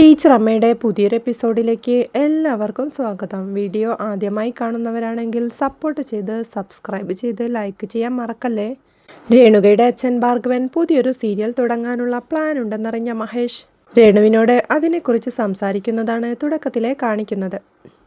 Teacher അമ്മയുടെ പുതിയൊരു എപ്പിസോഡിലേക്ക് എല്ലാവർക്കും സ്വാഗതം. വീഡിയോ ആദ്യമായി കാണുന്നവരാണെങ്കിൽ സപ്പോർട്ട് ചെയ്ത് സബ്സ്ക്രൈബ് ചെയ്ത് ലൈക്ക് ചെയ്യാൻ മറക്കല്ലേ? രേണുകയുടെ അച്ഛൻ ഭാർഗവൻ പുതിയൊരു സീരിയൽ തുടങ്ങാനുള്ള പ്ലാൻ ഉണ്ടെന്നറിഞ്ഞ മഹേഷ്. രേണുവിനോട് അതിനെക്കുറിച്ച് സംസാരിക്കുന്നതാണ് തുടക്കത്തിലെ കാണിക്കുന്നത്.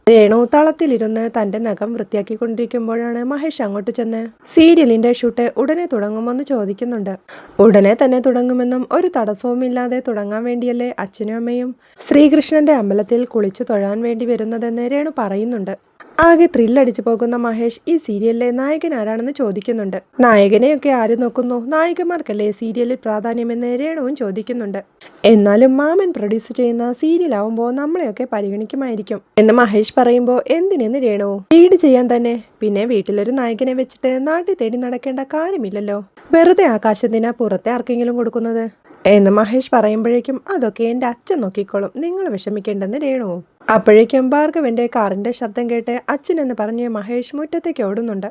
രേണു തളത്തിലിരുന്ന് തന്റെ നഖം വൃത്തിയാക്കിക്കൊണ്ടിരിക്കുമ്പോഴാണ് മഹേഷ് അങ്ങോട്ട് ചെന്ന് സീരിയലിന്റെ ഷൂട്ട് ഉടനെ തുടങ്ങുമെന്ന് ചോദിക്കുന്നുണ്ട്. ഉടനെ തന്നെ തുടങ്ങുമെന്നും ഒരു തടസ്സവുമില്ലാതെ തുടങ്ങാൻ വേണ്ടിയല്ലേ അച്ഛനും അമ്മയും ശ്രീകൃഷ്ണന്റെ അമ്പലത്തിൽ കുളിച്ചു തൊഴാൻ വേണ്ടി വരുന്നതെന്ന് രേണു പറയുന്നുണ്ട്. ആകെ ത്രില്ലടിച്ചു പോകുന്ന മഹേഷ് ഈ സീരിയലിലെ നായകൻ ആരാണെന്ന് ചോദിക്കുന്നുണ്ട്. നായകനെയൊക്കെ ആര് നോക്കുന്നു? നായികമാർക്കല്ലേ സീരിയലിൽ പ്രാധാന്യമെന്ന് രേണുവും ചോദിക്കുന്നുണ്ട്. എന്നാലും മാമൻ പ്രൊഡ്യൂസ് ചെയ്യുന്ന സീരിയലാവുമ്പോൾ നമ്മളെയൊക്കെ പരിഗണിക്കുമായിരിക്കും. എന്ന് മഹേഷ് പറയുമ്പോൾ എന്തിനെന്ന് രേണുവും ലീഡ് ചെയ്യാൻ തന്നെ. പിന്നെ വീട്ടിലൊരു നായകനെ വെച്ചിട്ട് നാട്ടിൽ തേടി നടക്കേണ്ട കാര്യമില്ലല്ലോ. വെറുതെ ആകാശത്തിനാ പുറത്തെ ആർക്കെങ്കിലും കൊടുക്കുന്നത്? എന്ന് മഹേഷ് പറയുമ്പോഴേക്കും അതൊക്കെ എന്റെ അച്ഛൻ നോക്കിക്കോളും. നിങ്ങൾ വിഷമിക്കേണ്ടെന്ന് രേണുവും. അപ്പോഴേക്കും ഭാർഗവന്റെ കാറിന്റെ ശബ്ദം കേട്ട് അച്ഛൻ എന്ന് പറഞ്ഞ് മഹേഷ് മുറ്റത്തേക്ക് ഓടുന്നുണ്ട്.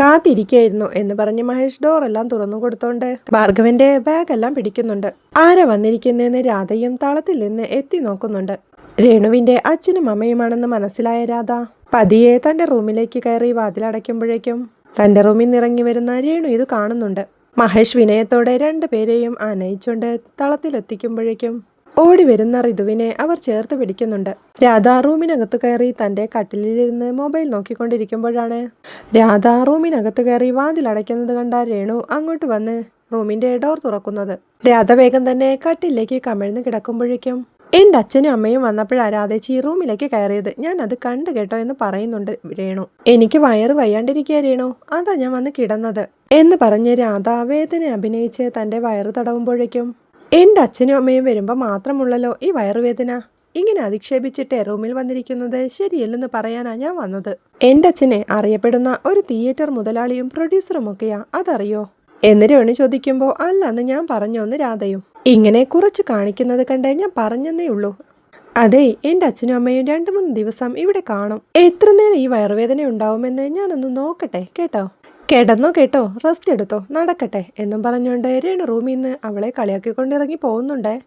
കാത്തിരിക്കായിരുന്നു എന്ന് പറഞ്ഞ് മഹേഷ് ഡോറെല്ലാം തുറന്നു കൊടുത്തോണ്ട് ഭാർഗവന്റെ ബാഗെല്ലാം പിടിക്കുന്നുണ്ട്. ആരാ വന്നിരിക്കുന്നതെന്ന് രാധയും താളത്തിൽ നിന്ന് എത്തി നോക്കുന്നുണ്ട്. രേണുവിന്റെ അച്ഛനും അമ്മയുമാണെന്ന് മനസ്സിലായ രാധ പതിയെ തന്റെ റൂമിലേക്ക് കയറി വാതിലടയ്ക്കുമ്പോഴേക്കും തന്റെ റൂമിൽ നിറങ്ങി വരുന്ന രേണു ഇത് കാണുന്നുണ്ട്. മഹേഷ് വിനയത്തോടെ രണ്ടുപേരെയും ആനയിച്ചുകൊണ്ട് തളത്തിലെത്തിക്കുമ്പോഴേക്കും ഓടി വരുന്ന ഋതുവിനെ അവർ ചേർത്ത് പിടിക്കുന്നുണ്ട്. രാധ റൂമിനകത്ത് കയറി തന്റെ കട്ടിലിരുന്ന് മൊബൈൽ നോക്കിക്കൊണ്ടിരിക്കുമ്പോഴാണ്. രാധ റൂമിനകത്ത് കയറി വാതിലടയ്ക്കുന്നത് കണ്ട രേണു അങ്ങോട്ട് വന്ന് റൂമിന്റെ ഡോർ തുറക്കുന്നത്. രാധ വേഗം തന്നെ കട്ടിലേക്ക് കമിഴ്ന്ന് കിടക്കുമ്പോഴേക്കും എന്റെ അച്ഛനും അമ്മയും വന്നപ്പോഴാ രാധേച്ചി റൂമിലേക്ക് കയറിയത്. ഞാൻ അത് കണ്ടു കേട്ടോ എന്ന് പറയുന്നുണ്ട് രേണു. എനിക്ക് വയറ് വയ്യാണ്ടിരിക്കുക രേണു. അതാ ഞാൻ വന്ന് കിടന്നത്. എന്ന് പറഞ്ഞ് രാധ വേദന അഭിനയിച്ച് തന്റെ വയറ് തടവുമ്പോഴേക്കും എന്റെ അച്ഛനും അമ്മയും വരുമ്പോൾ മാത്രമുള്ളല്ലോ ഈ വയറുവേദന. ഇങ്ങനെ അധിക്ഷേപിച്ചിട്ട് റൂമിൽ വന്നിരിക്കുന്നത്. ശരിയല്ലെന്ന് പറയാനാ ഞാൻ വന്നത്. എന്റെ അച്ഛനെ അറിയപ്പെടുന്ന ഒരു തിയേറ്റർ മുതലാളിയും പ്രൊഡ്യൂസറും ഒക്കെയാ. അതറിയോ? എന്ന് രോണി ചോദിക്കുമ്പോൾ അല്ലെന്ന് ഞാൻ പറഞ്ഞോന്ന് രാധയും. ഇങ്ങനെ കുറച്ച് കാണിക്കുന്നത് കണ്ടേ ഞാൻ പറഞ്ഞെന്നേ ഉള്ളൂ. അതെ എന്റെ അച്ഛനും അമ്മയും രണ്ട് മൂന്ന് ദിവസം ഇവിടെ കാണും. എത്ര നേരം ഈ വയറുവേദന ഉണ്ടാവുമെന്ന് ഞാനൊന്ന് നോക്കട്ടെ കേട്ടോ? കിടന്നോ കേട്ടോ റെസ്റ്റ് എടുത്തോ നടക്കട്ടെ എന്നും പറഞ്ഞുകൊണ്ട് രേണു റൂമിൽ നിന്ന് അവളെ കളിയാക്കിക്കൊണ്ടിറങ്ങി പോകുന്നുണ്ടേ.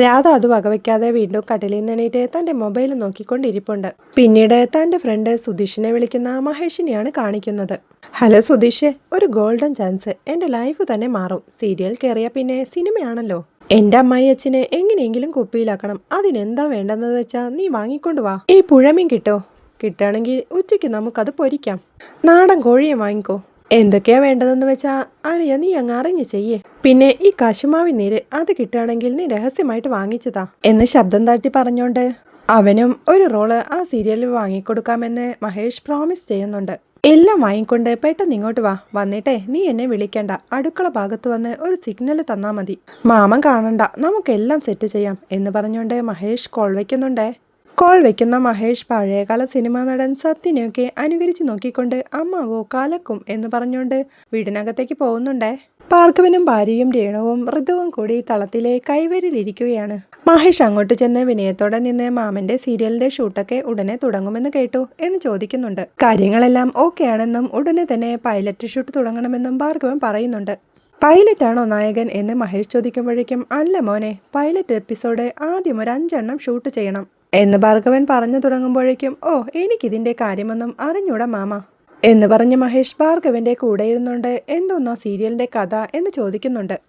രാധ അത് വകവയ്ക്കാതെ വീണ്ടും കട്ടിലിൽ നിന്ന് എണീറ്റ് തന്റെ മൊബൈൽ നോക്കിക്കൊണ്ടിരിപ്പുണ്ട്. പിന്നീട് തന്റെ ഫ്രണ്ട് സുധീഷിനെ വിളിക്കുന്ന മഹേഷിനെയാണ് കാണിക്കുന്നത്. ഹലോ സുധീഷ് ഒരു ഗോൾഡൻ ചാൻസ് എന്റെ ലൈഫ് തന്നെ മാറും. സീരിയൽ കയറിയ പിന്നെ സിനിമയാണല്ലോ. എന്റെ അമ്മായി അച്ഛനെ എങ്ങനെയെങ്കിലും കുപ്പിയിലാക്കണം. അതിനെന്താ വേണ്ടെന്ന് വെച്ചാ നീ വാങ്ങിക്കൊണ്ട് വാ. ഈ പുഴമീൻ കിട്ടോ? കിട്ടുകയാണെങ്കിൽ ഉച്ചയ്ക്ക് നമുക്കത് പൊരിക്കാം. നാടൻ കോഴിയെ വാങ്ങിക്കോ. എന്തൊക്കെയാ വേണ്ടതെന്ന് വെച്ചാ അളിയ നീ അങ്ങ് അറിഞ്ഞു ചെയ്യേ. പിന്നെ ഈ കശുമാവി നീര് അത് കിട്ടുകയാണെങ്കിൽ നീ രഹസ്യമായിട്ട് വാങ്ങിച്ചതാ. എന്ന് ശബ്ദം താഴ്ത്തി പറഞ്ഞോണ്ട് അവനും ഒരു റോൾ ആ സീരിയലിൽ വാങ്ങിക്കൊടുക്കാമെന്ന് മഹേഷ് പ്രോമിസ് ചെയ്യുന്നുണ്ട്. എല്ലാം വാങ്ങിക്കൊണ്ട് പെട്ടെന്ന് ഇങ്ങോട്ട് വാ. വന്നിട്ടേ നീ എന്നെ വിളിക്കണ്ട. അടുക്കള ഭാഗത്ത് വന്ന് ഒരു സിഗ്നൽ തന്നാ മതി. മാമൻ കാണണ്ട നമുക്കെല്ലാം സെറ്റ് ചെയ്യാം എന്ന് പറഞ്ഞുകൊണ്ട് മഹേഷ് കോൾ വെക്കുന്നുണ്ടേ. കോൾ വെക്കുന്ന മഹേഷ് പഴയകാല സിനിമാ നടൻ സത്യനെയൊക്കെ അനുകരിച്ച് നോക്കിക്കൊണ്ട് അമ്മാവോ കാലക്കും എന്ന് പറഞ്ഞുകൊണ്ട് വീടിനകത്തേക്ക് പോകുന്നുണ്ടേ. പാർക്കവിനും ഭാര്യയും രേണുവും ഋതുവും കൂടി തളത്തിലെ കൈവരിലിരിക്കുകയാണ്. മഹേഷ് അങ്ങോട്ട് ചെന്ന് വിനയത്തോടെ നിന്ന് മാമന്റെ സീരിയലിന്റെ ഷൂട്ടൊക്കെ ഉടനെ തുടങ്ങുമെന്ന് കേട്ടു എന്ന് ചോദിക്കുന്നുണ്ട്. കാര്യങ്ങളെല്ലാം ഓക്കെ ആണെന്നും ഉടനെ തന്നെ പൈലറ്റ് ഷൂട്ട് തുടങ്ങണമെന്നും ഭാർഗവൻ പറയുന്നുണ്ട്. പൈലറ്റ് ആണോ നായകൻ എന്ന് മഹേഷ് ചോദിക്കുമ്പോഴേക്കും അല്ല മോനെ പൈലറ്റ് എപ്പിസോഡ് ആദ്യം ഒരു അഞ്ചെണ്ണം ഷൂട്ട് ചെയ്യണം. എന്ന് ഭാർഗവൻ പറഞ്ഞു തുടങ്ങുമ്പോഴേക്കും ഓ എനിക്കിതിന്റെ കാര്യമൊന്നും അറിഞ്ഞൂടാ മാമ എന്ന് പറഞ്ഞ് മഹേഷ് ഭാർഗവന്റെ കൂടെ ഇരുന്നുണ്ട്. എന്തോന്നാ സീരിയലിന്റെ കഥ? എന്ന് ചോദിക്കുന്നുണ്ട്.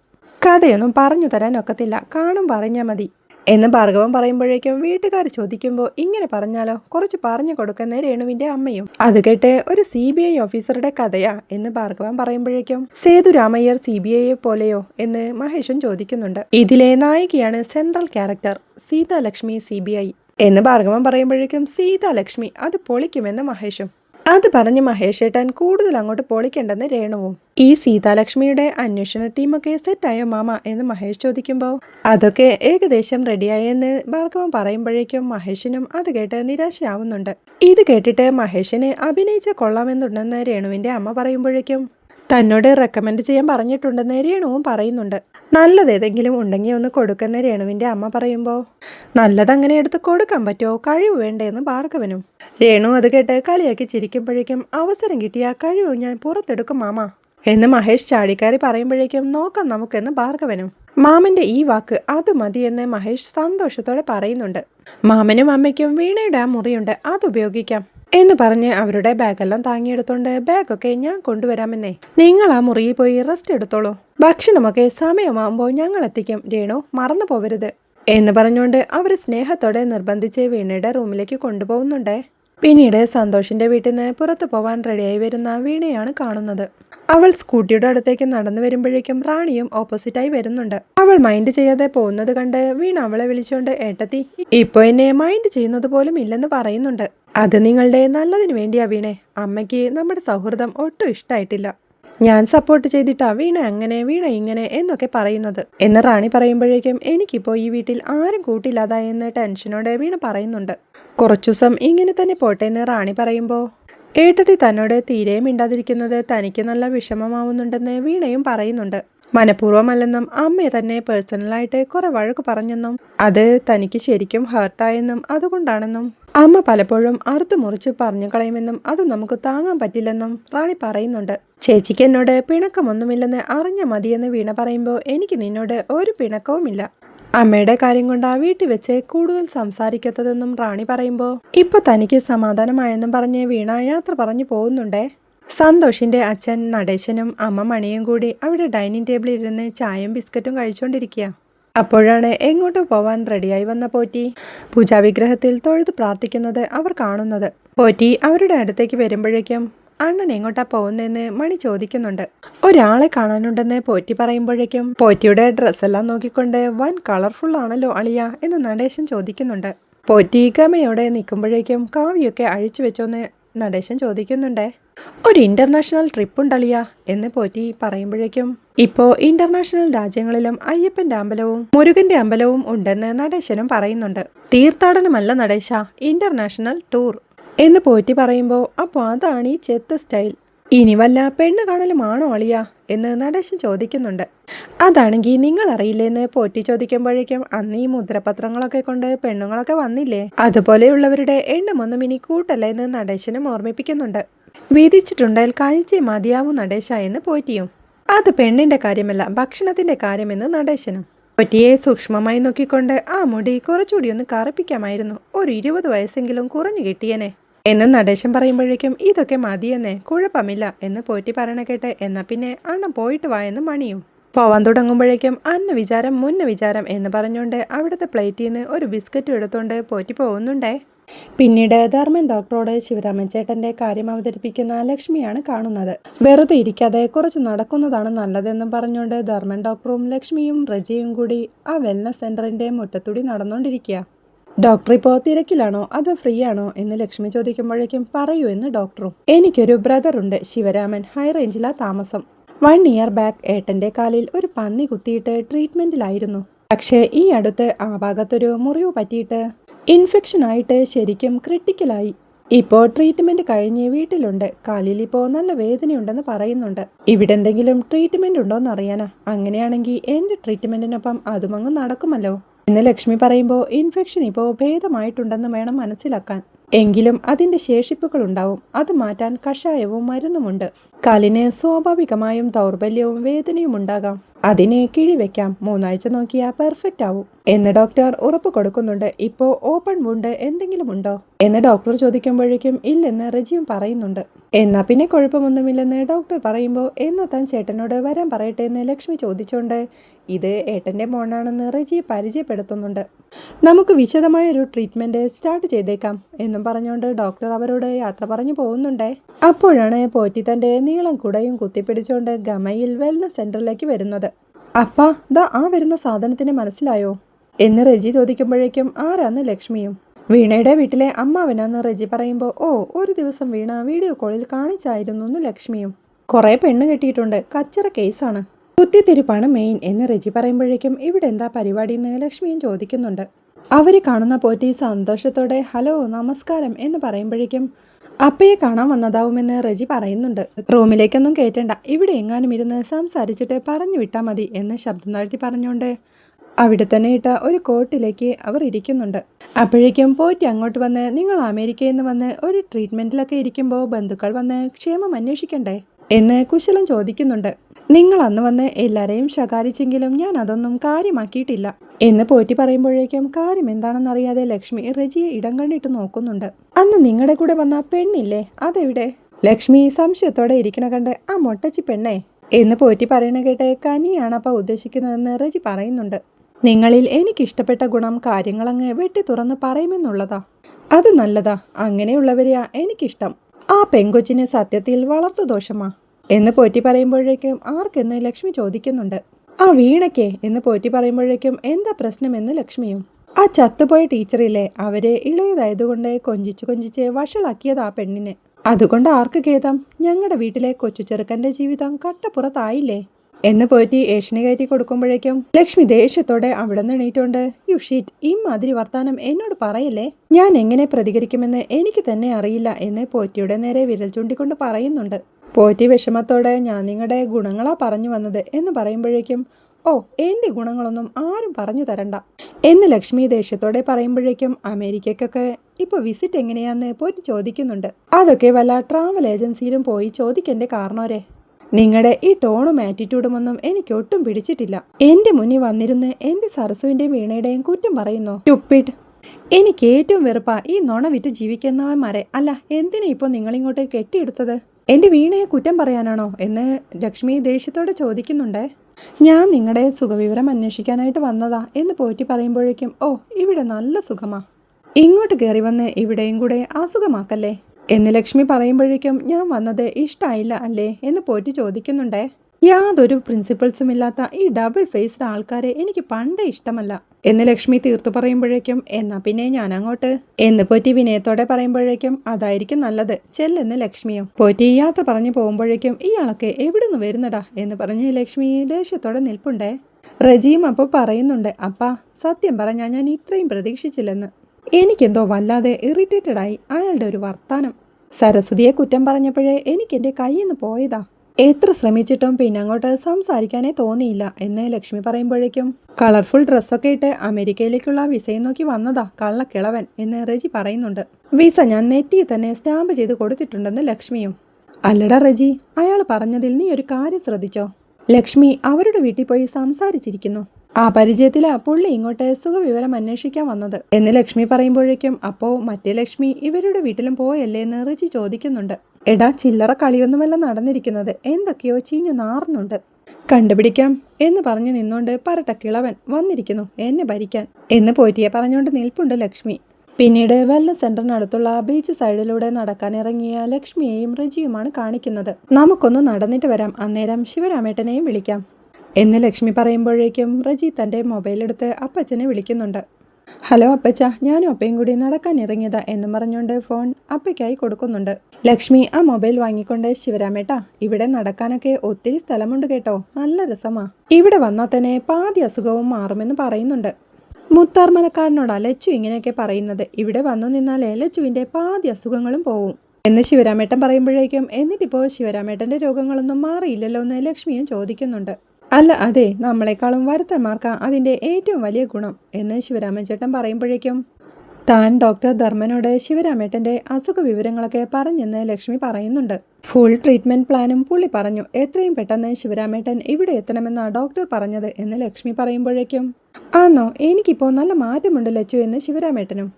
കഥയൊന്നും പറഞ്ഞു തരാൻ ഒക്കത്തില്ല കാണും പറഞ്ഞാൽ മതി എന്ന് ഭാർഗവൻ പറയുമ്പോഴേക്കും വീട്ടുകാർ ചോദിക്കുമ്പോൾ ഇങ്ങനെ പറഞ്ഞാലോ? കുറച്ച് പറഞ്ഞു കൊടുക്കുന്ന രേണുവിന്റെ അമ്മയും. അത് കേട്ട് ഒരു സി ബി ഐ ഓഫീസറുടെ കഥയാ എന്ന് ഭാർഗവൻ പറയുമ്പോഴേക്കും സേതുരാമയ്യർ സി ബി ഐയെ പോലെയോ? എന്ന് മഹേഷും ചോദിക്കുന്നുണ്ട്. ഇതിലെ നായികയാണ് central character Seethalakshmi C B I. എന്ന് ഭാർഗവൻ പറയുമ്പോഴേക്കും സീതാലക്ഷ്മി അത് പൊളിക്കുമെന്ന് മഹേഷും. അത് പറഞ്ഞ് മഹേഷ് ഏട്ടൻ കൂടുതൽ അങ്ങോട്ട് പൊളിക്കേണ്ടെന്ന് രേണുവും. ഈ സീതാലക്ഷ്മിയുടെ അന്വേഷണ ടീമൊക്കെ സെറ്റായോ മാമ എന്ന് മഹേഷ് ചോദിക്കുമ്പോൾ അതൊക്കെ ഏകദേശം റെഡിയായെന്ന് ഭാർഗവൻ പറയുമ്പോഴേക്കും മഹേഷിനും അത് കേട്ട് നിരാശയാവുന്നുണ്ട് ഇത് കേട്ടിട്ട് മഹേഷിനെ അഭിനയിച്ച കൊള്ളാമെന്നുണ്ടെന്ന് രേണുവിന്റെ അമ്മ പറയുമ്പോഴേക്കും തന്നോട് റെക്കമെൻഡ് ചെയ്യാൻ പറഞ്ഞിട്ടുണ്ടെന്ന് രേണുവും പറയുന്നുണ്ട്. നല്ലത് ഏതെങ്കിലും ഉണ്ടെങ്കിൽ ഒന്ന് കൊടുക്കുന്ന രേണുവിന്റെ അമ്മ പറയുമ്പോൾ നല്ലതങ്ങനെ എടുത്ത് കൊടുക്കാൻ പറ്റുമോ കഴിവ് വേണ്ടേന്ന് ഭാർഗവനും. രേണു അത് കേട്ട് കളിയാക്കി ചിരിക്കുമ്പോഴേക്കും അവസരം കിട്ടിയ കഴിവ് ഞാൻ പുറത്തെടുക്കും മാമ. എന്ന് മഹേഷ് ചാടിക്കാരി പറയുമ്പോഴേക്കും നോക്കാം നമുക്കെന്ന് ഭാർഗവനും. മാമന്റെ ഈ വാക്ക് അത് മതിയെന്ന് മഹേഷ് സന്തോഷത്തോടെ പറയുന്നുണ്ട്. മാമനും അമ്മയ്ക്കും വീണയുടെ ആ മുറിയുണ്ട് അത് ഉപയോഗിക്കാം. എന്ന് പറഞ്ഞ് അവരുടെ ബാഗെല്ലാം താങ്ങിയെടുത്തോണ്ട് ബാഗൊക്കെ ഞാൻ കൊണ്ടുവരാമെന്നേ. നിങ്ങൾ ആ മുറിയിൽ പോയി റെസ്റ്റ് എടുത്തോളൂ. ഭക്ഷണമൊക്കെ സമയമാകുമ്പോൾ ഞങ്ങൾ എത്തിക്കും രേണു മറന്നു പോവരുത്. എന്ന് പറഞ്ഞുകൊണ്ട് അവർ സ്നേഹത്തോടെ നിർബന്ധിച്ച് വീണയുടെ റൂമിലേക്ക് കൊണ്ടുപോകുന്നുണ്ടേ. പിന്നീട് സന്തോഷിന്റെ വീട്ടിൽ നിന്ന് പുറത്തു പോവാൻ റെഡിയായി വരുന്ന വീണയാണ് കാണുന്നത്. അവൾ സ്കൂട്ടിയുടെ അടുത്തേക്ക് നടന്നു വരുമ്പോഴേക്കും റാണിയും ഓപ്പോസിറ്റായി വരുന്നുണ്ട്. അവൾ മൈൻഡ് ചെയ്യാതെ പോകുന്നത് കണ്ട് വീണ അവളെ വിളിച്ചുകൊണ്ട് ഏട്ടത്തി ഇപ്പോ എന്നെ മൈൻഡ് ചെയ്യുന്നത് പോലും ഇല്ലെന്ന് പറയുന്നുണ്ട്. അത് നിങ്ങളുടെ നല്ലതിന് വേണ്ടിയാ വീണേ. അമ്മയ്ക്ക് നമ്മുടെ സൗഹൃദം ഒട്ടും ഇഷ്ടായിട്ടില്ല. ഞാൻ സപ്പോർട്ട് ചെയ്തിട്ടാ വീണ അങ്ങനെ വീണ ഇങ്ങനെ എന്നൊക്കെ പറയുന്നത്. എന്ന് റാണി പറയുമ്പോഴേക്കും എനിക്കിപ്പോ ഈ വീട്ടിൽ ആരും കൂട്ടില്ലാതായെന്ന് ടെൻഷനോടെ വീണ പറയുന്നുണ്ട്. കുറച്ചു ദിവസം ഇങ്ങനെ തന്നെ പോട്ടെ എന്ന് റാണി പറയുമ്പോൾ ഏട്ടത്തി തന്നോട് തീരെ മിണ്ടാതിരിക്കുന്നത് തനിക്ക് നല്ല വിഷമമാവുന്നുണ്ടെന്ന് വീണയും പറയുന്നുണ്ട്. മനഃപൂർവമല്ലെന്നും അമ്മയെ തന്നെ പേഴ്സണലായിട്ട് കുറെ വഴക്ക് പറഞ്ഞെന്നും അത് തനിക്ക് ശരിക്കും ഹേർട്ടായെന്നും അതുകൊണ്ടാണെന്നും അമ്മ പലപ്പോഴും അറുത്തു മുറിച്ച് പറഞ്ഞു കളയുമെന്നും അത് നമുക്ക് താങ്ങാൻ പറ്റില്ലെന്നും റാണി പറയുന്നുണ്ട്. ചേച്ചിക്ക് എന്നോട് പിണക്കമൊന്നുമില്ലെന്ന് അറിഞ്ഞ മതിയെന്ന് വീണ പറയുമ്പോൾ എനിക്ക് നിന്നോട് ഒരു പിണക്കവുമില്ല. അമ്മയുടെ കാര്യം കൊണ്ട് ആ വീട്ടിൽ വെച്ച് കൂടുതൽ സംസാരിക്കാത്തതെന്നും റാണി പറയുമ്പോൾ ഇപ്പൊ തനിക്ക് സമാധാനമായെന്നും പറഞ്ഞ് വീണ യാത്ര പറഞ്ഞു പോകുന്നുണ്ടേ? സന്തോഷിന്റെ അച്ഛൻ നടേശനും അമ്മ മണിയും കൂടി അവിടെ ഡൈനിങ് ടേബിളിൽ ഇരുന്ന് ചായയും ബിസ്ക്കറ്റും കഴിച്ചുകൊണ്ടിരിക്കുക അപ്പോഴാണ് എങ്ങോട്ട് പോവാൻ റെഡിയായി വന്ന പോറ്റി. പൂജാവിഗ്രഹത്തിൽ തൊഴുത് പ്രാർത്ഥിക്കുന്നത് അവർ കാണുന്നത്. പോറ്റി അവരുടെ അടുത്തേക്ക് വരുമ്പോഴേക്കും അണ്ണൻ എങ്ങോട്ടാ പോകുന്നതെന്ന് മണി ചോദിക്കുന്നുണ്ട്. ഒരാളെ കാണാനുണ്ടെന്ന് പോറ്റി പറയുമ്പോഴേക്കും പോറ്റിയുടെ ഡ്രസ്സെല്ലാം നോക്കിക്കൊണ്ട് വൻ കളർഫുൾ ആണല്ലോ അളിയ എന്ന് നടേശൻ ചോദിക്കുന്നുണ്ട്. പോറ്റി ഗമയോടെ നിൽക്കുമ്പോഴേക്കും കാവ്യൊക്കെ അഴിച്ചു വെച്ചോന്ന് നടേശൻ ചോദിക്കുന്നുണ്ടേ. ഒരു ഇന്റർനാഷണൽ ട്രിപ്പ് ഉണ്ടളിയ എന്ന് പോറ്റി പറയുമ്പോഴേക്കും ഇപ്പോ ഇന്റർനാഷണൽ രാജ്യങ്ങളിലും അയ്യപ്പന്റെ അമ്പലവും മുരുകന്റെ അമ്പലവും ഉണ്ടെന്ന് നടേശനും പറയുന്നുണ്ട്. തീർത്ഥാടനമല്ല നടേശ ഇന്റർനാഷണൽ ടൂർ എന്ന് പോറ്റി പറയുമ്പോൾ അപ്പോൾ അതാണ് ഈ ചെത്ത് സ്റ്റൈൽ ഇനി വല്ല പെണ്ണ് കാണലുമാണോ അളിയ എന്ന് നടേശൻ ചോദിക്കുന്നുണ്ട്. അതാണെങ്കിൽ നിങ്ങൾ അറിയില്ലെന്ന് പോറ്റി ചോദിക്കുമ്പോഴേക്കും അന്ന് ഈ മുദ്രപത്രങ്ങളൊക്കെ കൊണ്ട് പെണ്ണുങ്ങളൊക്കെ വന്നില്ലേ? അതുപോലെയുള്ളവരുടെ എണ്ണമൊന്നും ഇനി കൂട്ടല്ല എന്ന് നടേശനും ഓർമ്മിപ്പിക്കുന്നുണ്ട്. വിധിച്ചിട്ടുണ്ടായാൽ കഴിച്ചേ മതിയാവൂ നടേശ എന്ന് പോറ്റിയും. അത് പെണ്ണിന്റെ കാര്യമല്ല ഭക്ഷണത്തിന്റെ കാര്യമെന്ന് നടേശനും. പൊറ്റിയെ സൂക്ഷ്മമായി നോക്കിക്കൊണ്ട് ആ മുടി കുറച്ചുകൂടി ഒന്ന് കറുപ്പിക്കാമായിരുന്നു. ഒരു ഇരുപത് വയസ്സെങ്കിലും കുറഞ്ഞു കിട്ടിയനെ. എന്ന് നടേശൻ പറയുമ്പോഴേക്കും ഇതൊക്കെ മതിയെന്നേ കുഴപ്പമില്ല എന്ന് പോറ്റി പറയണ കേട്ട് എന്നാ പിന്നെ അണ്ണം പോയിട്ട് വാ എന്ന് മണിയും. പോവാൻ തുടങ്ങുമ്പോഴേക്കും അന്ന വിചാരം മുന്ന വിചാരം എന്ന് പറഞ്ഞുകൊണ്ട് അവിടുത്തെ പ്ലേറ്റിൽ നിന്ന് ഒരു ബിസ്ക്കറ്റ് എടുത്തുകൊണ്ട് പോറ്റി പോകുന്നുണ്ടേ പിന്നീട് ധർമ്മൻ ഡോക്ടറോട് ശിവരാമൻ ചേട്ടന്റെ കാര്യം അവതരിപ്പിക്കുന്ന ലക്ഷ്മിയാണ് കാണുന്നത്. വെറുതെ ഇരിക്കാതെ കുറച്ച് നടക്കുന്നതാണ് നല്ലതെന്നും പറഞ്ഞുകൊണ്ട് ധർമ്മൻ ഡോക്ടറും ലക്ഷ്മിയും റജയും കൂടി ആ വെൽനസ് സെന്ററിന്റെ മുറ്റത്തുടി നടന്നുകൊണ്ടിരിക്കുക. ഡോക്ടർ ഇപ്പോൾ തിരക്കിലാണോ? അതോ ഫ്രീ ആണോ എന്ന് ലക്ഷ്മി ചോദിക്കുമ്പോഴേക്കും പറയൂ എന്ന് ഡോക്ടറും. എനിക്കൊരു ബ്രദർ ഉണ്ട്. ശിവരാമൻ ഹൈ റേഞ്ചിലാ താമസം. വൺ ഇയർ ബാക്ക് ഏട്ടന്റെ കാലിൽ ഒരു പന്നി കുത്തിയിട്ട് ട്രീറ്റ്മെന്റിലായിരുന്നു പക്ഷേ ഈ അടുത്ത് ആ ഭാഗത്തൊരു മുറിവ് പറ്റിയിട്ട് ഇൻഫെക്ഷൻ ആയിട്ട് ശരിക്കും ക്രിട്ടിക്കലായി. ഇപ്പോൾ ട്രീറ്റ്മെന്റ് കഴിഞ്ഞ് വീട്ടിലുണ്ട്. കാലിൽ ഇപ്പോൾ നല്ല വേദനയുണ്ടെന്ന് പറയുന്നുണ്ട്. ഇവിടെ എന്തെങ്കിലും ട്രീറ്റ്മെന്റ് ഉണ്ടോന്ന് അറിയാനാ അങ്ങനെയാണെങ്കിൽ എന്റെ ട്രീറ്റ്മെന്റിനൊപ്പം അതും അങ്ങ് നടക്കുമല്ലോ. എന്ന് ലക്ഷ്മി പറയുമ്പോൾ ഇൻഫെക്ഷൻ ഇപ്പോൾ ഭേദമായിട്ടുണ്ടെന്ന് വേണം മനസ്സിലാക്കാൻ. എങ്കിലും അതിന്റെ ശേഷിപ്പുകൾ ഉണ്ടാവും. അത് മാറ്റാൻ കഷായവും മരുന്നുമുണ്ട്. കാലിന് സ്വാഭാവികമായും ദൗർബല്യവും വേദനയും ഉണ്ടാകാം. അതിനെ കിഴിവെക്കാം. മൂന്നാഴ്ച നോക്കിയാൽ പെർഫെക്റ്റ് ആവും. എന്ന് ഡോക്ടർ ഉറപ്പ് കൊടുക്കുന്നുണ്ട്. ഇപ്പോ ഓപ്പൺ വുണ്ട് എന്തെങ്കിലും ഉണ്ടോ എന്ന് ഡോക്ടർ ചോദിക്കുമ്പോഴേക്കും ഇല്ലെന്ന് റജിയും പറയുന്നുണ്ട്. എന്നാ പിന്നെ കുഴപ്പമൊന്നുമില്ലെന്ന് ഡോക്ടർ പറയുമ്പോൾ എന്നാ താൻ ചേട്ടനോട് വരാൻ പറയട്ടെ എന്ന് ലക്ഷ്മി ചോദിച്ചുകൊണ്ട് ഇത് ഏട്ടന്റെ മോണാണെന്ന് റജി പരിചയപ്പെടുത്തുന്നുണ്ട്. നമുക്ക് വിശദമായ ഒരു ട്രീറ്റ്മെന്റ് സ്റ്റാർട്ട് ചെയ്തേക്കാം എന്നും പറഞ്ഞുകൊണ്ട് ഡോക്ടർ അവരോട് യാത്ര പറഞ്ഞു പോകുന്നുണ്ടേ. അപ്പോഴാണ് പോറ്റി തന്റെ നീളം കുടയും കുത്തിപ്പിടിച്ചുകൊണ്ട് ഗമയിൽ വെൽനസ് സെന്ററിലേക്ക് വരുന്നത്. അപ്പാ ദാ ആ വരുന്ന സാധനത്തിന് മനസ്സിലായോ? എന്ന് റെജി ചോദിക്കുമ്പോഴേക്കും ആരാന്ന് ലക്ഷ്മിയും. വീണയുടെ വീട്ടിലെ അമ്മാവനാന്ന് റെജി പറയുമ്പോൾ ഓ ഒരു ദിവസം വീണ വീഡിയോ കോളിൽ കാണിച്ചായിരുന്നു എന്ന് ലക്ഷ്മിയും. കുറേ പെണ്ണ് കെട്ടിയിട്ടുണ്ട് കച്ചറ കേസാണ്. കുത്തിത്തിരിപ്പാണ് മെയിൻ എന്ന് റെജി പറയുമ്പോഴേക്കും ഇവിടെ എന്താ പരിപാടി എന്ന് ലക്ഷ്മിയും ചോദിക്കുന്നുണ്ട്. അവരെ കാണുന്ന പോറ്റി സന്തോഷത്തോടെ ഹലോ നമസ്കാരം എന്ന് പറയുമ്പോഴേക്കും അപ്പയെ കാണാൻ വന്നതാവുമെന്ന് റെജി പറയുന്നുണ്ട്. റൂമിലേക്കൊന്നും കേറ്റണ്ട ഇവിടെ എങ്ങാനും ഇരുന്ന് സംസാരിച്ചിട്ട് പറഞ്ഞു വിട്ടാൽ മതി എന്ന് ശബ്ദം താഴ്ത്തി പറഞ്ഞുകൊണ്ട് അവിടെ തന്നെ ഇട്ട ഒരു കോട്ടിലേക്ക് അവർ ഇരിക്കുന്നുണ്ട്. അപ്പോഴേക്കും പോറ്റി അങ്ങോട്ട് വന്ന് നിങ്ങൾ അമേരിക്കയിൽ നിന്ന് വന്ന് ഒരു ട്രീറ്റ്മെന്റിലൊക്കെ ഇരിക്കുമ്പോൾ ബന്ധുക്കൾ വന്ന് ക്ഷേമം അന്വേഷിക്കണ്ടേ? എന്ന് കുശലം ചോദിക്കുന്നുണ്ട്. നിങ്ങൾ അന്ന് വന്ന് എല്ലാരെയും ശകാരിച്ചെങ്കിലും ഞാൻ അതൊന്നും കാര്യമാക്കിയിട്ടില്ല. എന്ന് പോറ്റി പറയുമ്പോഴേക്കും കാര്യം എന്താണെന്നറിയാതെ ലക്ഷ്മി റജിയെ ഇടം കണ്ണിട്ട് നോക്കുന്നുണ്ട്. അന്ന് നിങ്ങളുടെ കൂടെ വന്ന പെണ്ണില്ലേ? അതെവിടെ? ലക്ഷ്മി സംശയത്തോടെ ഇരിക്കണ കണ്ട് ആ മൊട്ടച്ചി പെണ്ണേ. എന്ന് പോറ്റി പറയണ കേട്ട് കനിയാണ് അപ്പ ഉദ്ദേശിക്കുന്നതെന്ന് റജി പറയുന്നുണ്ട്. നിങ്ങളിൽ എനിക്കിഷ്ടപ്പെട്ട ഗുണം കാര്യങ്ങളങ്ങ് വെട്ടി തുറന്ന് പറയുമെന്നുള്ളതാ. അത് നല്ലതാ. അങ്ങനെയുള്ളവരെയാ എനിക്കിഷ്ടം. ആ പെങ്കൊച്ചിന് സത്യത്തിൽ വളർത്തു ദോഷമാ. എന്ന് പോറ്റി പറയുമ്പോഴേക്കും ആർക്കെന്ന് ലക്ഷ്മി ചോദിക്കുന്നുണ്ട്. ആ വീണക്കേ എന്ന് പോറ്റി പറയുമ്പോഴേക്കും എന്താ പ്രശ്നമെന്ന് ലക്ഷ്മിയും. ആ ചത്തുപോയ ടീച്ചറില്ലേ അവരെ ഇളയതായതുകൊണ്ട് കൊഞ്ചിച്ച് കൊഞ്ചിച്ച് ആ പെണ്ണിനെ. അതുകൊണ്ട് ആർക്ക് ഖേദം? ഞങ്ങളുടെ വീട്ടിലെ കൊച്ചു ചെറുക്കന്റെ ജീവിതം കട്ടപ്പുറത്തായില്ലേ? എന്ന് പോറ്റി ഏഷ്യന് കയറ്റി കൊടുക്കുമ്പോഴേക്കും ലക്ഷ്മി ദേഷ്യത്തോടെ അവിടെ നിന്ന് എണീറ്റുണ്ട് യു ഷീറ്റ് ഈ മാതിരി വർത്താനം എന്നോട് പറയല്ലേ? ഞാൻ എങ്ങനെ പ്രതികരിക്കുമെന്ന് എനിക്ക് തന്നെ അറിയില്ല എന്ന് പോറ്റിയുടെ നേരെ വിരൽ ചൂണ്ടിക്കൊണ്ട് പറയുന്നുണ്ട്. പോറ്റി വിഷമത്തോടെ ഞാൻ നിങ്ങളുടെ ഗുണങ്ങളാ പറഞ്ഞു വന്നത് എന്ന് പറയുമ്പോഴേക്കും ഓ എന്റെ ഗുണങ്ങളൊന്നും ആരും പറഞ്ഞു തരണ്ട എന്ന് ലക്ഷ്മി ദേഷ്യത്തോടെ പറയുമ്പോഴേക്കും അമേരിക്കക്കൊക്കെ ഇപ്പോൾ വിസിറ്റ് എങ്ങനെയാന്ന് പോറ്റി ചോദിക്കുന്നുണ്ട്. അതൊക്കെ വല്ല ട്രാവൽ ഏജൻസിയിലും പോയി ചോദിക്കേണ്ട കാരണോരെ നിങ്ങളുടെ ഈ ടോണും ആറ്റിറ്റ്യൂഡും ഒന്നും എനിക്ക് ഒട്ടും പിടിച്ചിട്ടില്ല. എന്റെ മുന്നിൽ വന്നിരുന്ന് എന്റെ സരസുവിന്റെയും വീണയുടെയും കുറ്റം പറയുന്നു? ടുപ്പിഡ് എനിക്ക് ഏറ്റവും വെറുപ്പാ ഈ നുണ വിറ്റ് ജീവിക്കുന്നവന്മാരെ. അല്ല എന്തിനാ ഇപ്പോൾ നിങ്ങളിങ്ങോട്ട് കെട്ടിയെടുത്തത്? എന്റെ വീണയെ കുറ്റം പറയാനാണോ എന്ന് ലക്ഷ്മി ദേഷ്യത്തോടെ ചോദിക്കുന്നുണ്ടേ. ഞാൻ നിങ്ങളുടെ സുഖവിവരം അന്വേഷിക്കാനായിട്ട് വന്നതാ എന്ന് പോറ്റി പറയുമ്പോഴേക്കും ഓ ഇവിടെ നല്ല സുഖമാ. ഇങ്ങോട്ട് കയറി വന്ന് ഇവിടെയും കൂടെ അസുഖമാക്കല്ലേ? എന്ന് ലക്ഷ്മി പറയുമ്പോഴേക്കും ഞാൻ വന്നത് ഇഷ്ടായില്ല അല്ലേ എന്ന് പോറ്റി ചോദിക്കുന്നുണ്ടേ. യാതൊരു പ്രിൻസിപ്പിൾസും ഇല്ലാത്ത ഈ ഡബിൾ ഫേസ്ഡ് ആൾക്കാരെ എനിക്ക് പണ്ടേ ഇഷ്ടമല്ല എന്ന് ലക്ഷ്മി തീർത്തു പറയുമ്പോഴേക്കും എന്നാ പിന്നെ ഞാൻ അങ്ങോട്ട് എന്ന് പോറ്റി വിനയത്തോടെ പറയുമ്പോഴേക്കും അതായിരിക്കും നല്ലത്. ചെല്ലെന്ന് ലക്ഷ്മിയും. പോറ്റി യാത്ര പറഞ്ഞു പോകുമ്പോഴേക്കും ഇയാളൊക്കെ നിന്ന് വരുന്നടാ? എന്ന് പറഞ്ഞ് ലക്ഷ്മി ദേഷ്യത്തോടെ നിൽപ്പുണ്ടേ. റജിയും അപ്പോൾ പറയുന്നുണ്ട് അപ്പാ സത്യം പറഞ്ഞാൽ ഞാൻ ഇത്രയും പ്രതീക്ഷിച്ചില്ലെന്ന്. എനിക്കെന്തോ വല്ലാതെ ഇറിറ്റേറ്റഡ് ആയി അയാളുടെ ഒരു വർത്താനം. സരസ്വതിയെ കുറ്റം പറഞ്ഞപ്പോഴേ എനിക്ക് എന്റെ കയ്യിൽ നിന്ന് പോയതാ. എത്ര ശ്രമിച്ചിട്ടും പിന്നെ അങ്ങോട്ട് സംസാരിക്കാനേ തോന്നിയില്ല എന്ന് ലക്ഷ്മി പറയുമ്പോഴേക്കും കളർഫുൾ ഡ്രസ്സൊക്കെ ഇട്ട് അമേരിക്കയിലേക്കുള്ള വിസയും നോക്കി വന്നതാ കള്ളക്കിളവൻ എന്ന് റജി പറയുന്നുണ്ട്. വിസ ഞാൻ നെറ്റിയിൽ തന്നെ സ്റ്റാമ്പ് ചെയ്ത് കൊടുത്തിട്ടുണ്ടെന്ന് ലക്ഷ്മിയും. അല്ലടാ റജി അയാൾ പറഞ്ഞതിൽ നീ ഒരു കാര്യം ശ്രദ്ധിച്ചോ? ലക്ഷ്മി അവരുടെ വീട്ടിൽ പോയി സംസാരിച്ചിരിക്കുന്നു. ആ പരിചയത്തിലാ. പുള്ളി ഇങ്ങോട്ട് സുഖവിവരം അന്വേഷിക്കാൻ വന്നത്. എന്ന് ലക്ഷ്മി പറയുമ്പോഴേക്കും അപ്പോ മറ്റേ ലക്ഷ്മി ഇവരുടെ വീട്ടിലും പോയല്ലേ എന്ന് റിജി ചോദിക്കുന്നുണ്ട്. എടാ ചില്ലറ കളിയൊന്നുമല്ല നടന്നിരിക്കുന്നത്. എന്തൊക്കെയോ ചീഞ്ഞു നാറുന്നുണ്ട്. കണ്ടുപിടിക്കാം എന്ന് പറഞ്ഞു നിന്നോണ്ട് പരട്ട കിളവൻ വന്നിരിക്കുന്നു എന്നെ ഭരിക്കാൻ എന്ന് പോറ്റിയെ പറഞ്ഞുകൊണ്ട് നിൽപ്പുണ്ട് ലക്ഷ്മി. പിന്നീട് വെൽനസ് സെന്ററിനടുത്തുള്ള ബീച്ച് സൈഡിലൂടെ നടക്കാൻ ഇറങ്ങിയ ലക്ഷ്മിയെയും റജിയുമാണ് കാണിക്കുന്നത്. നമുക്കൊന്ന് നടന്നിട്ട് വരാം. അന്നേരം ശിവരാമേട്ടനെയും വിളിക്കാം. എന്ന് ലക്ഷ്മി പറയുമ്പോഴേക്കും റജി തന്റെ മൊബൈലെടുത്ത് അപ്പച്ചനെ വിളിക്കുന്നുണ്ട്. ഹലോ അപ്പച്ച ഞാനും അപ്പയും കൂടി നടക്കാൻ ഇറങ്ങിയതാ എന്ന് പറഞ്ഞുകൊണ്ട് ഫോൺ അപ്പയ്ക്കായി കൊടുക്കുന്നുണ്ട്. ലക്ഷ്മി ആ മൊബൈൽ വാങ്ങിക്കൊണ്ട് ശിവരാമേട്ടാ ഇവിടെ നടക്കാനൊക്കെ ഒത്തിരി സ്ഥലമുണ്ട് കേട്ടോ നല്ല രസമാ. ഇവിടെ വന്നാൽ തന്നെ പാതി അസുഖവും മാറുമെന്ന് പറയുന്നുണ്ട്. മുത്താർമലക്കാരനോടാ ലച്ചു ഇങ്ങനെയൊക്കെ പറയുന്നത്. ഇവിടെ വന്നു നിന്നാലേ ലച്ചുവിന്റെ പാതി അസുഖങ്ങളും പോവും. എന്ന് ശിവരാമേട്ടൻ പറയുമ്പോഴേക്കും എന്നിട്ടിപ്പോൾ ശിവരാമേട്ടന്റെ രോഗങ്ങളൊന്നും മാറിയില്ലല്ലോ എന്ന് ലക്ഷ്മിയും ചോദിക്കുന്നുണ്ട്. അല്ല അതെ നമ്മളെക്കാളും വരുത്തന്മാർക്ക് അതിന്റെ ഏറ്റവും വലിയ ഗുണം എന്ന് ശിവരാമൻ ചേട്ടൻ പറയുമ്പോഴേക്കും. താൻ ഡോക്ടർ ധർമ്മനോട് ശിവരാമേട്ടന്റെ അസുഖ വിവരങ്ങളൊക്കെ പറഞ്ഞെന്ന് ലക്ഷ്മി പറയുന്നുണ്ട്. ഫുൾ ട്രീറ്റ്മെന്റ് പ്ലാനും പുള്ളി പറഞ്ഞു എത്രയും പെട്ടെന്ന് ശിവരാമേട്ടൻ ഇവിടെ എത്തണമെന്നാ ഡോക്ടർ പറഞ്ഞത് എന്ന് ലക്ഷ്മി പറയുമ്പോഴേക്കും. ആന്നോ എനിക്കിപ്പോൾ നല്ല മാറ്റമുണ്ട് ലച്ചു എന്ന് ശിവരാമേട്ടനും.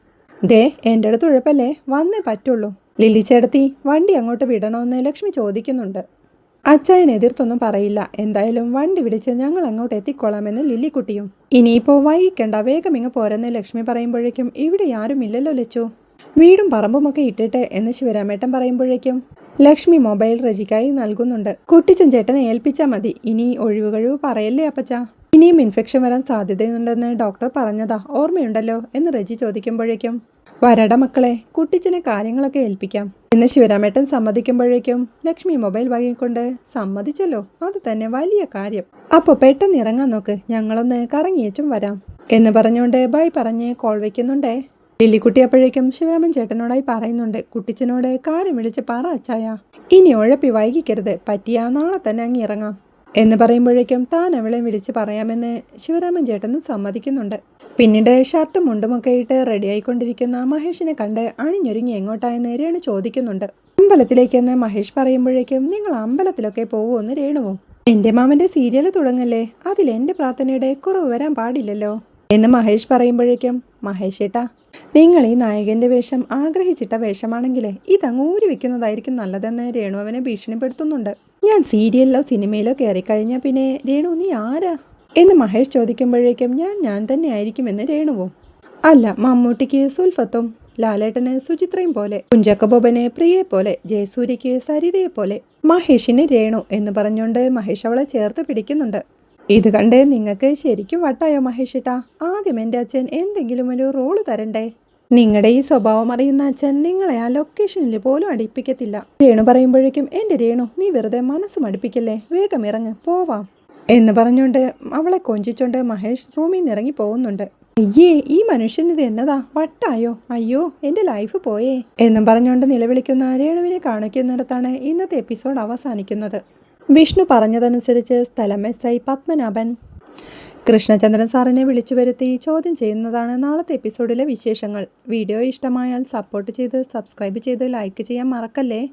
ദേ എന്റെ അടുത്ത് ഉഴപ്പല്ലേ? വന്നേ പറ്റുള്ളൂ. ലില്ലി വണ്ടി അങ്ങോട്ട് വിടണമെന്ന് ലക്ഷ്മി ചോദിക്കുന്നുണ്ട്. അച്ചായൻ എതിർത്തൊന്നും പറയില്ല. എന്തായാലും വണ്ടി വിളിച്ച് ഞങ്ങൾ അങ്ങോട്ട് എത്തിക്കൊള്ളാമെന്ന് ലില്ലിക്കുട്ടിയും. ഇനിയിപ്പോൾ വൈകിക്കണ്ട വേഗം ഇങ്ങ് പോരെന്ന് ലക്ഷ്മി പറയുമ്പോഴേക്കും ഇവിടെ ആരും ഇല്ലല്ലോ ലച്ചു. വീടും പറമ്പുമൊക്കെ ഇട്ടിട്ട് എന്ന് ശിവരാമേട്ടൻ പറയുമ്പോഴേക്കും ലക്ഷ്മി മൊബൈൽ റജിക്കായി നൽകുന്നുണ്ട്. കുട്ടിച്ചൻ ചേട്ടനെ ഏൽപ്പിച്ചാൽ മതി. ഇനി ഒഴിവ് കഴിവ് പറയല്ലേ അപ്പച്ച? ഇനിയും ഇൻഫെക്ഷൻ വരാൻ സാധ്യതയുണ്ടെന്ന് ഡോക്ടർ പറഞ്ഞതാ. ഓർമ്മയുണ്ടല്ലോ എന്ന് റജി ചോദിക്കുമ്പോഴേക്കും വരട മക്കളെ കുട്ടിച്ചനെ കാര്യങ്ങളൊക്കെ ഏൽപ്പിക്കാം. എന്ന് ശിവരാമേട്ടൻ സമ്മതിക്കുമ്പോഴേക്കും ലക്ഷ്മി മൊബൈൽ വാങ്ങിക്കൊണ്ട് സമ്മതിച്ചല്ലോ. അത് തന്നെ വലിയ കാര്യം. അപ്പോൾ പെട്ടെന്ന് ഇറങ്ങാൻ നോക്ക്. ഞങ്ങളൊന്ന് കറങ്ങിയേച്ചും വരാം. എന്ന് പറഞ്ഞുകൊണ്ട് ബൈ പറഞ്ഞ് കോൾ വയ്ക്കുന്നുണ്ടേ ലില്ലിക്കുട്ടി അപ്പോഴേക്കും ശിവരാമൻ ചേട്ടനോടായി പറയുന്നുണ്ട്. കുട്ടിച്ചനോട് കാര്യം വിളിച്ച് പറ അച്ചായ. ഇനി ഉഴപ്പി വൈകിക്കരുത്. പറ്റിയാ നാളെ തന്നെ അങ്ങ് ഇറങ്ങാം. എന്ന് പറയുമ്പോഴേക്കും താൻ അവളെ വിളിച്ച് പറയാമെന്ന് ശിവരാമൻ ചേട്ടനും സമ്മതിക്കുന്നുണ്ട്. പിന്നീട് ഷർട്ടും മുണ്ടുമൊക്കെ ഇട്ട് റെഡിയായിക്കൊണ്ടിരിക്കുന്ന മഹേഷിനെ കണ്ട് അണിഞ്ഞൊരുങ്ങി എങ്ങോട്ടായെന്ന് രേണു ചോദിക്കുന്നുണ്ട്. അമ്പലത്തിലേക്കെന്ന് മഹേഷ് പറയുമ്പോഴേക്കും നിങ്ങൾ അമ്പലത്തിലൊക്കെ പോകുമെന്ന് രേണുവോ. എന്റെ മാമന്റെ സീരിയൽ തുടങ്ങല്ലേ? അതിൽ എന്റെ പ്രാർത്ഥനയുടെ കുറവ് വരാൻ പാടില്ലല്ലോ? എന്ന് മഹേഷ് പറയുമ്പോഴേക്കും മഹേഷ് ഏട്ടാ നിങ്ങൾ ഈ നായകന്റെ വേഷം ആഗ്രഹിച്ചിട്ട വേഷമാണെങ്കിലേ ഇതങ്ങ് ഊരി വെക്കുന്നതായിരിക്കും നല്ലതെന്ന് രേണു അവനെ ഭീഷണിപ്പെടുത്തുന്നുണ്ട്. ഞാൻ സീരിയലിലോ സിനിമയിലോ കയറിക്കഴിഞ്ഞാൽ പിന്നെ രേണു നീ ആരാ? എന്ന് മഹേഷ് ചോദിക്കുമ്പോഴേക്കും ഞാൻ ഞാൻ തന്നെ ആയിരിക്കുമെന്ന് രേണുവും. അല്ല മമ്മൂട്ടിക്ക് സുൽഫത്തും ലാലേട്ടന് സുചിത്രയും പോലെ കുഞ്ചക്കബോബന് പ്രിയെ പോലെ ജയസൂര്യയ്ക്ക് സരിതയെ പോലെ മഹേഷിന് രേണു എന്ന് പറഞ്ഞുകൊണ്ട് മഹേഷ് അവളെ ചേർത്ത് പിടിക്കുന്നുണ്ട്. ഇത് കണ്ട് നിങ്ങൾക്ക് ശരിക്കും വട്ടായോ മഹേഷിട്ടാ? ആദ്യം എന്റെ അച്ഛൻ എന്തെങ്കിലും ഒരു റോൾ തരണ്ടേ? നിങ്ങളുടെ ഈ സ്വഭാവം അറിയുന്ന അച്ഛൻ നിങ്ങളെ ആ ലൊക്കേഷനിൽ പോലും അടിപ്പിക്കത്തില്ല. രേണു പറയുമ്പോഴേക്കും എന്റെ രേണു നീ വെറുതെ മനസ്സ് മടുപ്പിക്കല്ലേ? വേഗം ഇറങ്ങ് പോവാം. എന്ന് പറഞ്ഞുകൊണ്ട് അവളെ കൊഞ്ചിച്ചോണ്ട് മഹേഷ് റൂമിൽ നിന്ന് ഇറങ്ങി പോകുന്നുണ്ട്. അയ്യേ ഈ മനുഷ്യൻ ഇത് എന്നതാ? വട്ടായോ? അയ്യോ എന്റെ ലൈഫ് പോയേ. എന്നും പറഞ്ഞുകൊണ്ട് നിലവിളിക്കുന്ന രേണുവിനെ കാണിക്കുന്നിടത്താണ് ഇന്നത്തെ എപ്പിസോഡ് അവസാനിക്കുന്നത്. വിഷ്ണു പറഞ്ഞതനുസരിച്ച് സ്ഥലം എസ് ഐ പത്മനാഭൻ. കൃഷ്ണചന്ദ്രൻ സാറിനെ വിളിച്ചു വരുത്തി ചോദ്യം ചെയ്യുന്നതാണ് നാളത്തെ എപ്പിസോഡിലെ വിശേഷങ്ങൾ. വീഡിയോ ഇഷ്ടമായാൽ സപ്പോർട്ട് ചെയ്ത് സബ്സ്ക്രൈബ് ചെയ്ത് ലൈക്ക് ചെയ്യാൻ മറക്കല്ലേ?